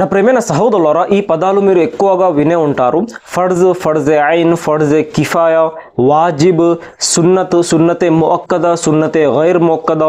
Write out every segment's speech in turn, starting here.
నా ప్రేమైన సహోదరులారా ఈ పదాలు మీరు ఎక్కువగా వినే ఉంటారు. ఫర్జ్ ఫర్జ్ ఐన్ ఫర్జ్ కిఫాయా వాజిబ్ సున్నత్ సున్నతే మొక్కద సున్నతే గైర్ మొక్కద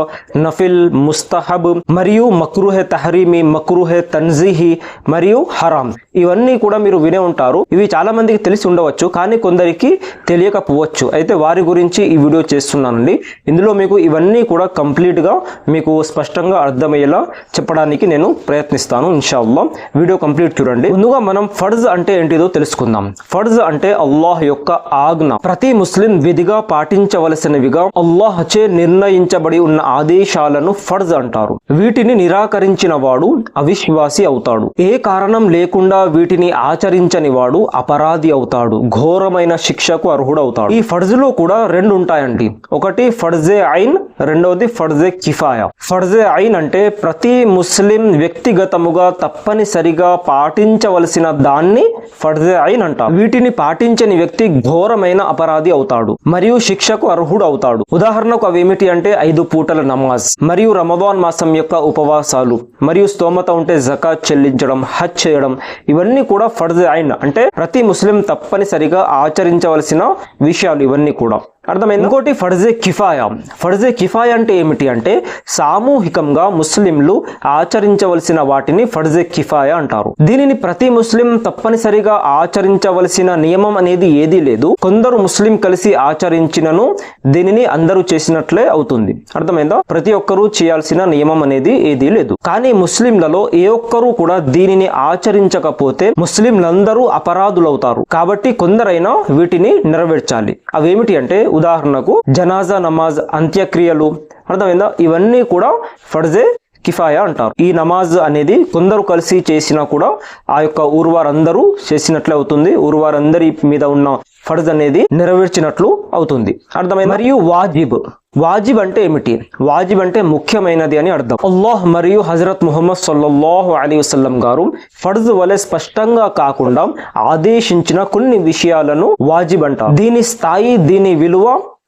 నఫిల్ ముస్తహబ్ మరియు మక్రూహే తహరీమి మక్రూహే తన్జీహి మరియు హరామ్. ఇవన్నీ కూడా మీరు వినే ఉంటారు. ఇవి చాలా మందికి తెలిసి ఉండవచ్చు కానీ కొందరికి తెలియకపోవచ్చు. అయితే వారి గురించి ఈ వీడియో చేస్తున్నానండి. ఇందులో మీకు ఇవన్నీ కూడా కంప్లీట్గా మీకు స్పష్టంగా అర్థమయ్యేలా చెప్పడానికి నేను ప్రయత్నిస్తాను ఇన్షాల్లా వీడియో కంప్లీట్ చూడండి. ముందుగా మనం ఫర్జ్ అంటే ఏంటిదో తెలుసుకుందాం. ఫర్జ్ అంటే అల్లాహ్ యొక్క ఆజ్ఞ. ప్రతి ముస్లిం విధిగా పాటించవలసినవిగా అల్లాహ్ చే నిర్ణయించబడి ఉన్న ఆదేశాలను ఫర్జ్ అంటారు. వీటిని నిరాకరించిన వాడు అవిశ్వాసి అవుతాడు. ఏ కారణం లేకుండా వీటిని ఆచరించని వాడు అపరాధి అవుతాడు. ఘోరమైన శిక్షకు అర్హుడవుతాడు. ఈ ఫర్జ్లో కూడా రెండు ఉంటాయండి. ఒకటి ఫర్జే ఐన్ రెండవది ఫర్జే కిఫాయా. ఫర్జే ఐన్ అంటే ప్రతి ముస్లిం వ్యక్తిగతముగా తప్పని సరిగా పాటించవలసిన దాన్ని ఫర్జే ఐన్ అంట వీటిని పాటించని వ్యక్తి ఘోరమైన అపరాధి అవుతాడు మరియు శిక్షకు అర్హుడు అవుతాడు. ఉదాహరణకు అవి ఏమిటి అంటే ఐదు పూటల నమాజ్ మరియు రమదాన్ మాసం యొక్క ఉపవాసాలు మరియు స్తోమత ఉంటే జకాత్ చెల్లించడం హజ్ చేయడం ఇవన్నీ కూడా ఫర్జ్ అయిన్ అంటే ప్రతి ముస్లిం తప్పనిసరిగా ఆచరించవలసిన విషయాలు ఇవన్నీ కూడా. అర్థమైంది? ఇంకోటి ఫర్జే కిఫాయా. ఫర్జే కిఫాయా అంటే ఏమిటి అంటే సామూహికంగా ముస్లింలు ఆచరించవలసిన వాటిని ఫర్జే కిఫాయా అంటారు. దీనిని ప్రతి ముస్లిం తప్పనిసరిగా ఆచరించవలసిన నియమం అనేది ఏదీ లేదు. కొందరు ముస్లిం కలిసి ఆచరించినను దీనిని అందరూ చేసినట్లే అవుతుంది. అర్థమైందా? ప్రతి ఒక్కరూ చేయాల్సిన నియమం అనేది ఏదీ లేదు. కానీ ముస్లింలలో ఏ ఒక్కరూ కూడా దీనిని ఆచరించకపోతే ముస్లింలందరూ అపరాధులవుతారు. కాబట్టి కొందరైనా వీటిని నెరవేర్చాలి. అవేమిటి అంటే ఉదాహరణకు జనాజా నమాజ్ అంత్యక్రియలు అర్థమైందా? ఇవన్నీ కూడా ఫర్జే కిఫాయా అంటారు. ఈ నమాజ్ అనేది కొందరు కలిసి చేసినా కూడా ఆ యొక్క ఊర్వారందరూ చేసినట్లే అవుతుంది. ఊర్వారందరి మీద ఉన్న ఫర్జ్ అనేది నెరవేర్చినట్లు అవుతుంది. అర్థమైంది? మరియు వాజిబ్. వాజిబ్ అంటే ఏమిటి? వాజిబ్ అంటే ముఖ్యమైనది అని అర్థం. అల్లాహ్ మరియు హజరత్ ముహమ్మద్ సల్లల్లాహు అలీ వసల్లం గారు ఫర్జ్ వలె స్పష్టంగా కాకుండా ఆదేశించిన కొన్ని విషయాలను వాజిబ్ అంటారు. దీని స్థాయి దీని విలువ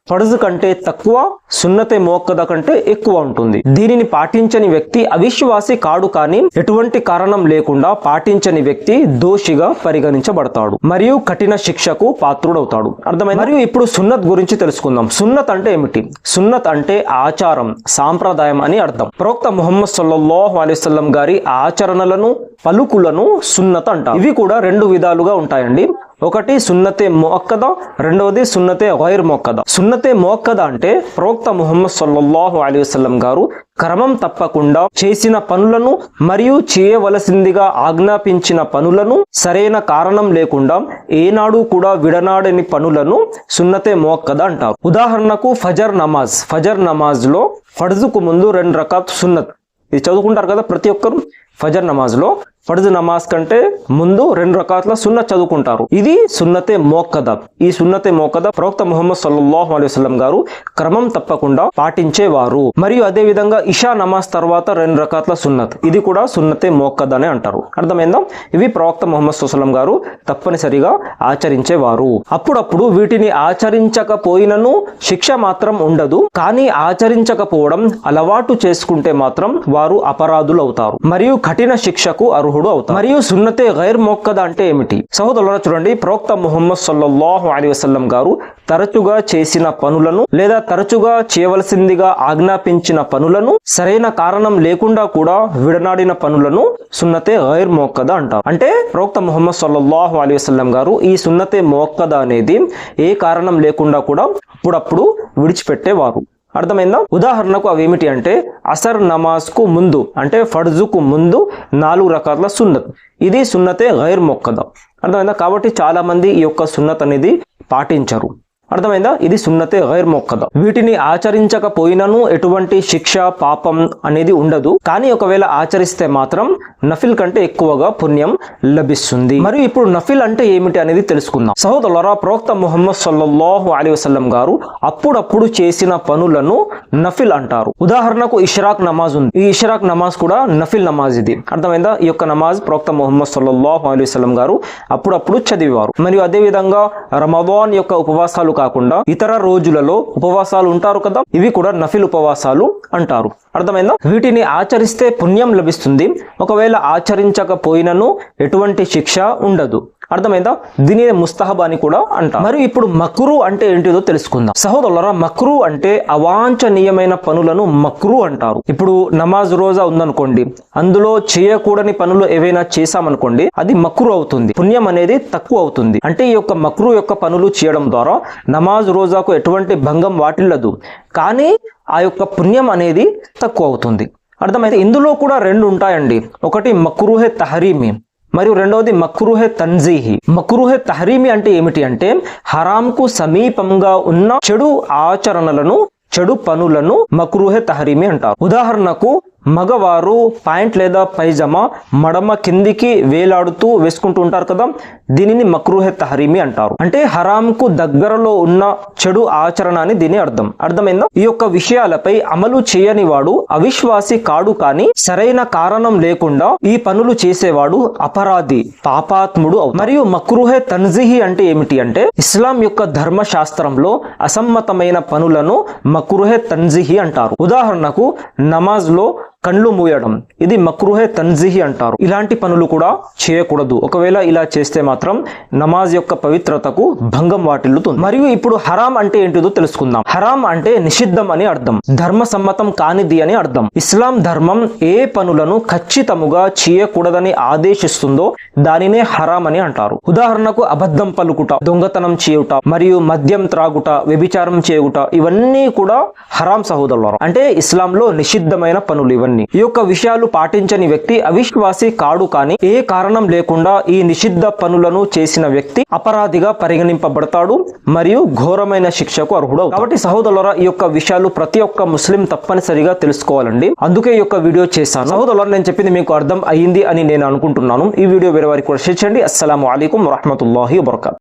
ఫర్జ్ కంటే తక్కువ సున్నతే మోక్కద కంటే ఎక్కువ ఉంటుంది. దీనిని పాటించని వ్యక్తి అవిశ్వాసి కాడు కానీ ఎటువంటి కారణం లేకుండా పాటించని వ్యక్తి దోషిగా పరిగణించబడతాడు. మరియు కఠిన శిక్షకు పాత్రుడవుతాడు. అర్థమైంది? మరియు ఇప్పుడు సున్నత్ గురించి తెలుసుకుందాం. సున్నత్ అంటే ఏమిటి? సున్నత్ అంటే ఆచారం సాంప్రదాయం అని అర్థం. ప్రవక్త ముహమ్మద్ సల్లల్లాహు అలైహి గారి ఆచరణలను పలుకులను సున్నత్ అంటారు. ఇవి కూడా రెండు విధాలుగా ఉంటాయండి. ఒకటి సున్నతే మొక్కద రెండవది సున్నతే వైర్ మొక్కద సున్నతే మొక్కద అంటే ప్రవక్త ముహమ్మద్ సల్లల్లాహు అలీ వసలం గారు క్రమం తప్పకుండా చేసిన పనులను మరియు చేయవలసిందిగా ఆజ్ఞాపించిన పనులను సరైన కారణం లేకుండా ఏనాడు కూడా విడనాడని పనులను సున్నతే మోక్కద అంటారు. ఉదాహరణకు ఫజర్ నమాజ్. ఫజర్ నమాజ్లో ఫర్జుకు ముందు రెండు రకాల సున్నత్. ఇది చదువుకుంటారు కదా ప్రతి ఒక్కరు? ఫజర్ నమాజ్లో ఫర్జ్ నమాజ్ కంటే ముందు రెండు రకాల సున్నత్ చదువుకుంటారు. ఇది సున్నతే మోకద ఈ సున్నతే మోక్కద ప్రవక్త ముహమ్మద్ సల్లాహు అలైహి వసల్లం గారు క్రమం తప్పకుండా పాటించేవారు. మరియు అదే విధంగా ఇషా నమాజ్ తర్వాత రెండు రకాల సున్నత్. ఇది కూడా సున్నతే మోక్కద అని అంటారు. అర్థమైందా? ఇవి ప్రవక్త ముహమ్మద్ సుసలం గారు తప్పనిసరిగా ఆచరించేవారు. అప్పుడప్పుడు వీటిని ఆచరించకపోయినను శిక్ష మాత్రం ఉండదు. కానీ ఆచరించకపోవడం అలవాటు చేసుకుంటే మాత్రం వారు అపరాధులు అవుతారు మరియు కఠిన శిక్షకు అర్హుడు అవుతారు మరియు సున్నతే గైర్ మొక్కద అంటే ఏమిటి సహోదరుల చూడండి ప్రవక్త ముహమ్మద్ సల్లల్లాహు అలీ వసల్లం గారు తరచుగా చేసిన పనులను లేదా తరచుగా చేయవలసిందిగా ఆజ్ఞాపించిన పనులను సరైన కారణం లేకుండా కూడా విడనాడిన పనులను సున్నతే గైర్ మోక్కద అంటారు అంటే ప్రవక్త ముహమ్మద్ సల్లల్లాహు అలీ వసల్లం గారు ఈ సున్నతే మోక్కద అనేది ఏ కారణం లేకుండా కూడా అప్పుడప్పుడు విడిచిపెట్టేవారు అర్థమైందా? ఉదాహరణకు అవి ఏమిటి అంటే అసర్ నమాజ్కు ముందు అంటే ఫర్జుకు ముందు నాలుగు రకాల సున్నత్. ఇది సున్నతే గైర్ మొక్కద. అర్థమైందా? కాబట్టి చాలా మంది ఈ యొక్క సున్నత్ అనేది పాటించరు. అర్థమైందా? ఇది సున్నతే గైర్ మొక్కద. వీటిని ఆచరించకపోయినను ఎటువంటి శిక్ష పాపం అనేది ఉండదు. కానీ ఒకవేళ ఆచరిస్తే మాత్రం నఫిల్ కంటే ఎక్కువగా పుణ్యం లభిస్తుంది. మరియు ఇప్పుడు నఫిల్ అంటే ఏమిటి అనేది తెలుసుకుందాం. సహోదరులరా ప్రవక్త ముహమ్మద్ సల్లల్లాహు అలీ వసల్లం గారు అప్పుడప్పుడు చేసిన పనులను నఫిల్ అంటారు. ఉదాహరణకు ఇష్రాక్ నమాజ్ ఉంది. ఈ ఇష్రాక్ నమాజ్ కూడా నఫిల్ నమాజ్ ఇది. అర్థమైందా? ఈ యొక్క నమాజ్ ప్రవక్త మొహమ్మద్ సల్లల్లాహు అలీ వసలం గారు అప్పుడప్పుడు చదివేవారు. మరియు అదే విధంగా రమదాన్ యొక్క ఉపవాసాలు కాకుండా ఇతర రోజులలో ఉపవాసాలు ఉంటారు కదా? ఇవి కూడా నఫిల్ ఉపవాసాలు అంటారు. అర్థమైందా? వీటిని ఆచరిస్తే పుణ్యం లభిస్తుంది. ఒకవేళ ఆచరించకపోయినను ఎటువంటి శిక్ష ఉండదు. అర్థమైందా? దీనిని ముస్తహబ్ అని కూడా అంటారు. మరి ఇప్పుడు మక్రు అంటే ఏంటిదో తెలుసుకుందాం. సహోదరులరా మక్రు అంటే అవాంఛనీయమైన పనులను మక్రు అంటారు. ఇప్పుడు నమాజ్ రోజా ఉందనుకోండి అందులో చేయకూడని పనులు ఏవైనా చేశామనుకోండి అది మక్రు అవుతుంది. పుణ్యం అనేది తక్కువ అవుతుంది. అంటే ఈ యొక్క మక్రు యొక్క పనులు చేయడం ద్వారా నమాజ్ రోజాకు ఎటువంటి భంగం వాటిల్లదు. కానీ ఆ యొక్క పుణ్యం అనేది తక్కువ అవుతుంది. అర్థమైతే ఇందులో కూడా రెండు ఉంటాయండి. ఒకటి మక్రూహే తహరీమి. మరియు రెండవది మక్రూహే తన్జీహి. మక్రూహే తహరీమి అంటే ఏమిటి అంటే హరాంకు సమీపంగా ఉన్న చెడు ఆచరణలను చెడు పనులను మక్రూహే తహరీమి అంటారు. ఉదాహరణకు మగవారు పాయింట్ లేదా పైజమా మడమ కిందికి వేలాడుతూ వేసుకుంటూ ఉంటారు కదా దీనిని మక్రూహె తహరీమి అంటారు. అంటే హరాంకు దగ్గరలో ఉన్న చెడు ఆచరణ అని దీని అర్థం. అర్థమైందా? ఈ యొక్క విషయాలపై అమలు చేయని వాడు అవిశ్వాసి కాడు కానీ సరైన కారణం లేకుండా ఈ పనులు చేసేవాడు అపరాధి పాపాత్ముడు మరియు మక్రూహే తన్జిహి అంటే ఏమిటి అంటే ఇస్లాం యొక్క ధర్మశాస్త్రంలో అసమ్మతమైన పనులను మక్రూహే తన్జిహి అంటారు. ఉదాహరణకు నమాజ్లో కళ్ళు మూయడం. ఇది మక్రూహే తన్జిహి అంటారు. ఇలాంటి పనులు కూడా చేయకూడదు. ఒకవేళ ఇలా చేస్తే మాత్రం నమాజ్ యొక్క పవిత్రతకు భంగం వాటిల్లుతుంది. మరియు ఇప్పుడు హరాం అంటే ఏంటిదో తెలుసుకుందాం. హరాం అంటే నిషిద్ధం అని అర్థం. ధర్మ సమ్మతం కానిది అని అర్థం. ఇస్లాం ధర్మం ఏ పనులను ఖచ్చితముగా చేయకూడదని ఆదేశిస్తుందో దానినే హరాం అని అంటారు. ఉదాహరణకు అబద్ధం పలుకుట దొంగతనం చేయుట మరియు మద్యం త్రాగుట వ్యభిచారం చేయుట ఇవన్నీ కూడా హరాం సహోదరులు అంటే ఇస్లాంలో నిషిద్ధమైన పనులు ఇవన్నీ. ఈ యొక్క విషయాలు పాటించని వ్యక్తి అవిశ్వాసి కాడు కానీ ఏ కారణం లేకుండా ఈ నిషిద్ధ పనులను చేసిన వ్యక్తి అపరాధిగా పరిగణింపబడతాడు మరియు ఘోరమైన శిక్షకు అర్హుడు కాబట్టి సహోదరుల ఈ యొక్క విషయాలు ప్రతి ఒక్క ముస్లిం తప్పనిసరిగా తెలుసుకోవాలండి. అందుకే ఈ యొక్క వీడియో చేశాను. సహోదరులు నేను చెప్పింది మీకు అర్థం అయ్యింది అని నేను అనుకుంటున్నాను. ఈ వీడియో వేరే వారికి కూడా షేర్ చేయండి. అస్సలం అయికం వరహమతుల్లాహి వబర్కాత్.